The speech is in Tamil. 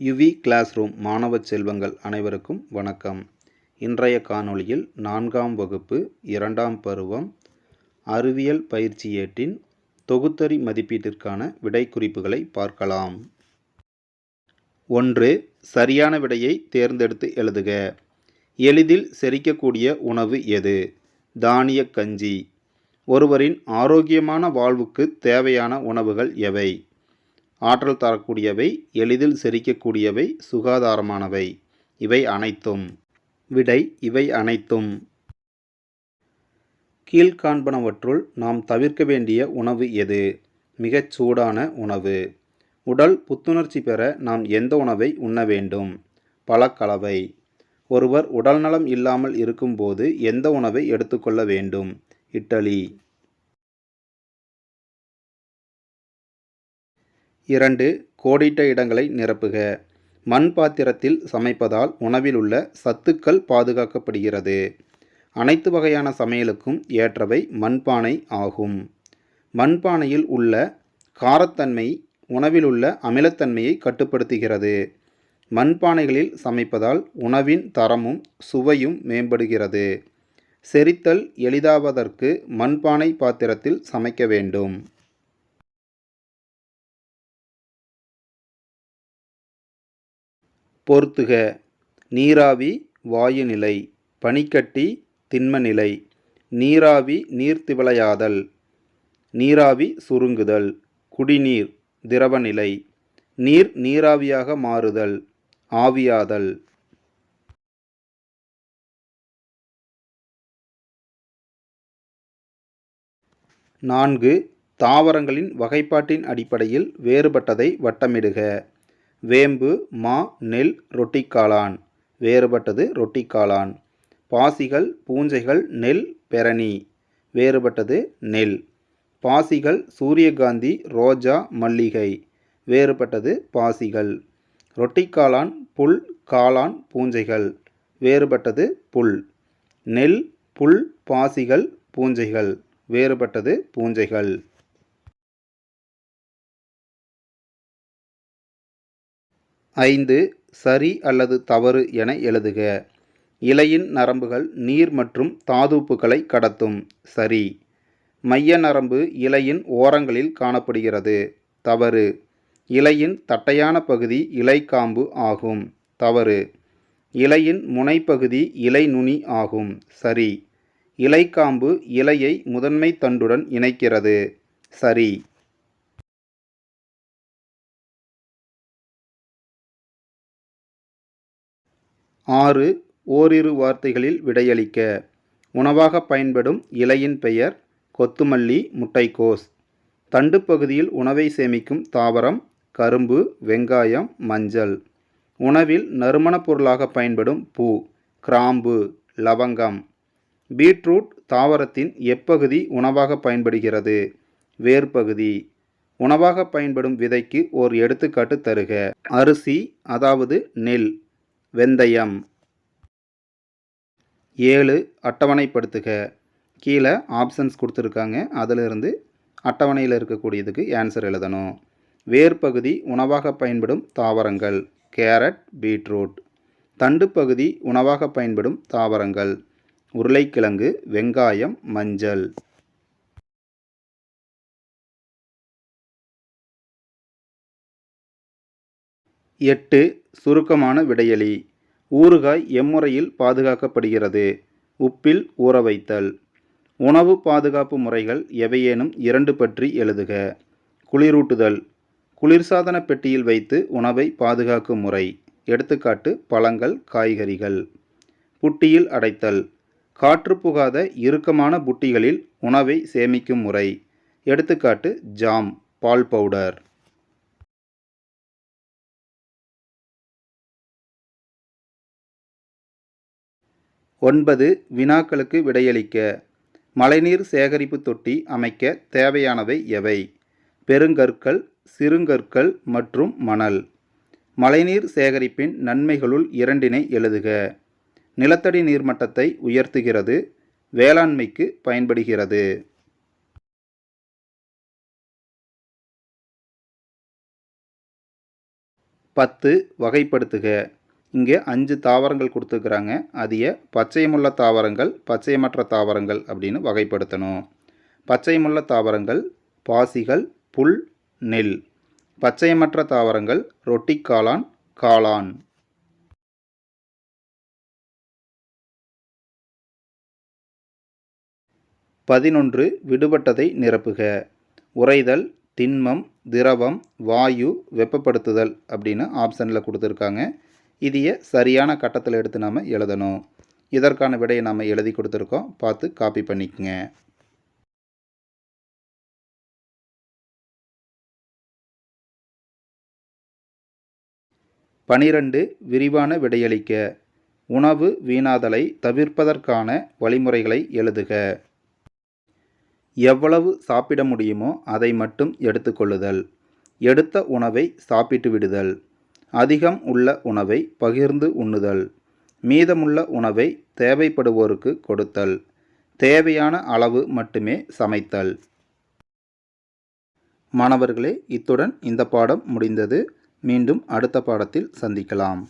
யுவி கிளாஸ் ரூம் மாணவ செல்வங்கள் அனைவருக்கும் வணக்கம். இன்றைய காணொளியில் நான்காம் வகுப்பு இரண்டாம் பருவம் அறிவியல் பயிற்சி ஏட்டின் தொகுத்தறி மதிப்பீட்டிற்கான விடை குறிப்புகளை பார்க்கலாம். ஒன்று சரியான விடையை தேர்ந்தெடுத்து எழுதுக. எளிதில் செரிக்கக்கூடிய உணவு எது? தானிய கஞ்சி. ஒருவரின் ஆரோக்கியமான வாழ்வுக்கு தேவையான உணவுகள் எவை? ஆற்றல் தரக்கூடியவை எளிதில் செரிக்கக்கூடியவை சுகாதாரமானவை. இவை அனைத்தும். விடை இவை அனைத்தும். கீழ்காண்பனவற்றுள் நாம் தவிர்க்க வேண்டிய உணவு எது? மிகச் சூடான உணவு. உடல் புத்துணர்ச்சி பெற நாம் எந்த உணவை உண்ண வேண்டும்? பழக்கலவை. ஒருவர் உடல்நலம் இல்லாமல் இருக்கும்போது எந்த உணவை எடுத்துக்கொள்ள வேண்டும்? இட்டலி. இரண்டு கோடிட்ட இடங்களை நிரப்புக. மண் பாத்திரத்தில் சமைப்பதால் உணவில் உள்ள சத்துக்கள் பாதுகாக்கப்படுகிறது. அனைத்து வகையான சமையலுக்கும் ஏற்றவை மண்பானை ஆகும். மண்பானையில் உள்ள காரத்தன்மை உணவில் உள்ள அமிலத்தன்மையை கட்டுப்படுத்துகிறது. மண்பானைகளில் சமைப்பதால் உணவின் தரமும் சுவையும் மேம்படுகிறது. செரித்தல் எளிதாவதற்கு மண்பானை பாத்திரத்தில் சமைக்க வேண்டும். பொருத்துக நீராவி வாயுநிலை பனிக்கட்டி திண்மநிலை நீராவி நீர்த்திவளையாதல் நீராவி சுருங்குதல் குடிநீர் திரவநிலை நீர் நீராவியாக மாறுதல் ஆவியாதல். நான்கு தாவரங்களின் வகைப்பாட்டின் அடிப்படையில் வேறுபட்டதை வட்டமிடுக. வேம்பு மா நெல் ரொட்டிக்காளான். வேறுபட்டது ரொட்டிக்காளான். பாசிகள் பூஞ்சைகள் நெல் பெரணி. வேறுபட்டது நெல். பாசிகள் சூரியகாந்தி ரோஜா மல்லிகை. வேறுபட்டது பாசிகள். ரொட்டிக்காளான் புல் காளான் பூஞ்சைகள். வேறுபட்டது புல். நெல் புல் பாசிகள் பூஞ்சைகள். வேறுபட்டது பூஞ்சைகள். ஐந்து சரி அல்லது தவறு என எழுதுக. இலையின் நரம்புகள் நீர் மற்றும் தாதுப்புகளை கடத்தும். சரி. மைய நரம்பு இலையின் ஓரங்களில் காணப்படுகிறது. தவறு. இலையின் தட்டையான பகுதி இலைக்காம்பு ஆகும். தவறு. இலையின் முனைப்பகுதி இலை நுனி ஆகும். சரி. இலைக்காம்பு இலையை முதன்மை தண்டுடன் இணைக்கிறது. சரி. ஆறு ஓரிரு வார்த்தைகளில் விடையளிக்க. உணவாக பயன்படும் இலையின் பெயர் கொத்துமல்லி முட்டைக்கோஸ். தண்டு பகுதியில் உணவை சேமிக்கும் தாவரம் கரும்பு வெங்காயம் மஞ்சள். உணவில் நறுமணப் பொருளாக பயன்படும் பூ கிராம்பு லவங்கம். பீட்ரூட் தாவரத்தின் எப்பகுதி உணவாக பயன்படுகிறது? வேர்பகுதி. உணவாக பயன்படும் விதைக்கு ஓர் எடுத்துக்காட்டு தருக. அரிசி அதாவது நெல் வெந்தயம். ஏழு அட்டவணைப்படுத்துக. கீழே ஆப்ஷன்ஸ் கொடுத்துருக்காங்க. அதிலிருந்து அட்டவணையில் இருக்கக்கூடியதுக்கு ஆன்சர் எழுதணும். வேர்பகுதி உணவாக பயன்படும் தாவரங்கள். Carrot beetroot. தண்டு பகுதி உணவாக பயன்படும் தாவரங்கள். உருளைக்கிழங்கு வெங்காயம் மஞ்சள். எட்டு சுருக்கமான விடையலி. ஊறுகாய் எம்முறையில் பாதுகாக்கப்படுகிறது. உப்பில் ஊற வைத்தல் உணவு பாதுகாப்பு முறைகள் எவையேனும் இரண்டு பற்றி எழுதுக. குளிரூட்டுதல். குளிர்சாதன பெட்டியில் வைத்து உணவை பாதுகாக்கும் முறை. எடுத்துக்காட்டு பழங்கள் காய்கறிகள். புட்டியில் அடைத்தல். காற்று புகாத இறுக்கமான புட்டிகளில் உணவை சேமிக்கும் முறை. எடுத்துக்காட்டு ஜாம் பால் பவுடர். ஒன்பது வினாக்களுக்கு விடையளிக்க. மழைநீர் சேகரிப்பு தொட்டி அமைக்க தேவையானவை எவை? பெருங்கற்கள் சிறுங்கற்கள் மற்றும் மணல். மழைநீர் சேகரிப்பின் நன்மைகளுள் இரண்டினை எழுதுக. நிலத்தடி நீர்மட்டத்தை உயர்த்துகிறது வேளாண்மைக்கு பயன்படுகிறது. பத்து வகைப்படுத்துக. இங்கே அஞ்சு தாவரங்கள் கொடுத்துருக்குறாங்க. அதிய பச்சையமுள்ள தாவரங்கள் பச்சையமற்ற தாவரங்கள் அப்படின்னு வகைப்படுத்தணும். பச்சையமுள்ள தாவரங்கள் பாசிகள் புல் நெல். பச்சையமற்ற தாவரங்கள் ரொட்டி காளான். காளான் பதினொன்று விடுபட்டதை நிரப்புக. உறைதல் திண்மம் திரவம் வாயு வெப்பப்படுத்துதல் அப்படின்னு ஆப்ஷனில் கொடுத்துருக்காங்க. இதையே சரியான கட்டத்தில் எடுத்து நாம் எழுதணும். இதற்கான விடையை நாம் எழுதி கொடுத்துருக்கோம். பார்த்து காப்பி பண்ணிக்கங்க. பனிரெண்டு விரிவான விடையளிக்க. உணவு வீணாதலை தவிர்ப்பதற்கான வழிமுறைகளை எழுதுக. எவ்வளவு சாப்பிட முடியுமோ அதை மட்டும் எடுத்துக்கொள்ளுதல். எடுத்த உணவை சாப்பிட்டு விடுதல். அதிகம் உள்ள உணவை பகிர்ந்து உண்ணுதல். மீதமுள்ள உணவை தேவைப்படுவோருக்கு கொடுத்தல். தேவையான அளவு மட்டுமே சமைத்தல். மாணவர்களே இத்துடன் இந்த பாடம் முடிந்தது. மீண்டும் அடுத்த பாடத்தில் சந்திக்கலாம்.